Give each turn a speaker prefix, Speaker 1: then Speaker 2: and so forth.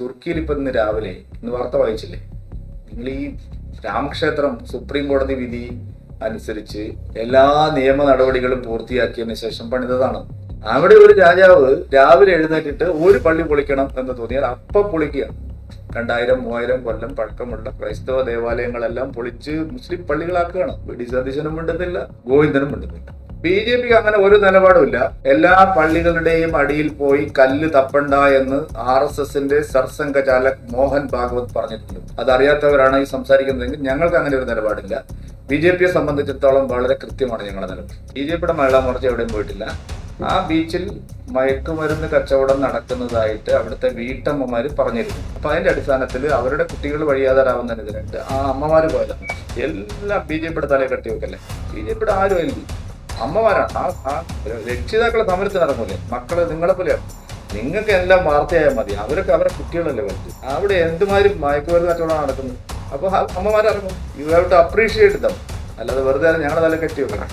Speaker 1: തുർക്കിയിൽ ഇപ്പൊ ഇന്ന് രാവിലെ ഇന്ന് വാർത്ത വായിച്ചില്ലേ നിങ്ങൾ ഈ രാമക്ഷേത്രം സുപ്രീം കോടതി വിധി അനുസരിച്ച് എല്ലാ നിയമ നടപടികളും പൂർത്തിയാക്കിയതിനു ശേഷം പണിതതാണ്. അവിടെ ഒരു രാജാവ് രാവിലെ എഴുന്നേറ്റിട്ട് ഒരു പള്ളി പൊളിക്കണം എന്ന് തോന്നിയാൽ അപ്പൊ പൊളിക്കുക. രണ്ടായിരം മൂവായിരം കൊല്ലം പഴക്കമുള്ള ക്രൈസ്തവ ദേവാലയങ്ങളെല്ലാം പൊളിച്ച് മുസ്ലിം പള്ളികളാക്കുകയാണ്. വി ഡി മിണ്ടുന്നില്ല ഗോവിന്ദനും മിണ്ടുന്നില്ല. ബി ജെ പിക്ക് അങ്ങനെ ഒരു നിലപാടുമില്ല. എല്ലാ പള്ളികളുടെയും അടിയിൽ പോയി കല്ല് തപ്പണ്ട എന്ന് ആർ എസ് എസിന്റെ സർസംഘചാലക് മോഹൻ ഭാഗവത് പറഞ്ഞിട്ടുണ്ട്. അതറിയാത്തവരാണ് ഈ സംസാരിക്കുന്നതെങ്കിൽ ഞങ്ങൾക്ക് അങ്ങനെ ഒരു നിലപാടില്ല. ബി ജെ പിയെ സംബന്ധിച്ചിടത്തോളം വളരെ കൃത്യമാണ് ഞങ്ങളുടെ നിലപാട്. ബി ജെ പിയുടെ മഹിളാ മോർച്ച എവിടെയും പോയിട്ടില്ല. ആ ബീച്ചിൽ മയക്കുമരുന്ന് കച്ചവടം നടക്കുന്നതായിട്ട് അവിടുത്തെ വീട്ടമ്മമാർ പറഞ്ഞിരുന്നു. അപ്പൊ അതിന്റെ അടിസ്ഥാനത്തിൽ അവരുടെ കുട്ടികൾ വഴിയാതാരാവുന്നതിനെതിരായിട്ട് ആ അമ്മമാര് പോയതാണ്. എല്ലാം ബി ജെ പിയുടെ തലയെ കെട്ടി വെക്കല്ലേ ബി ജെ പിയുടെ ആരും അമ്മമാരാണ് ആ ആ രക്ഷിതാക്കളെ സമരത്തിന് ഇറങ്ങൂലേ മക്കളെ നിങ്ങളെ പോലെയാണ് നിങ്ങൾക്ക് എല്ലാം വാർത്തയായാൽ മതി. അവരൊക്കെ അവരെ കുട്ടികളല്ലേ വലുത് അവിടെ എന്തുമാതിരി മയക്കുമരുന്ന് കച്ചവടം നടക്കുന്നത്? അപ്പോൾ അമ്മമാരിറങ്ങും you have to appreciate them അല്ലാതെ വെറുതെ ഞങ്ങളെ തല കെട്ടി വെക്കണം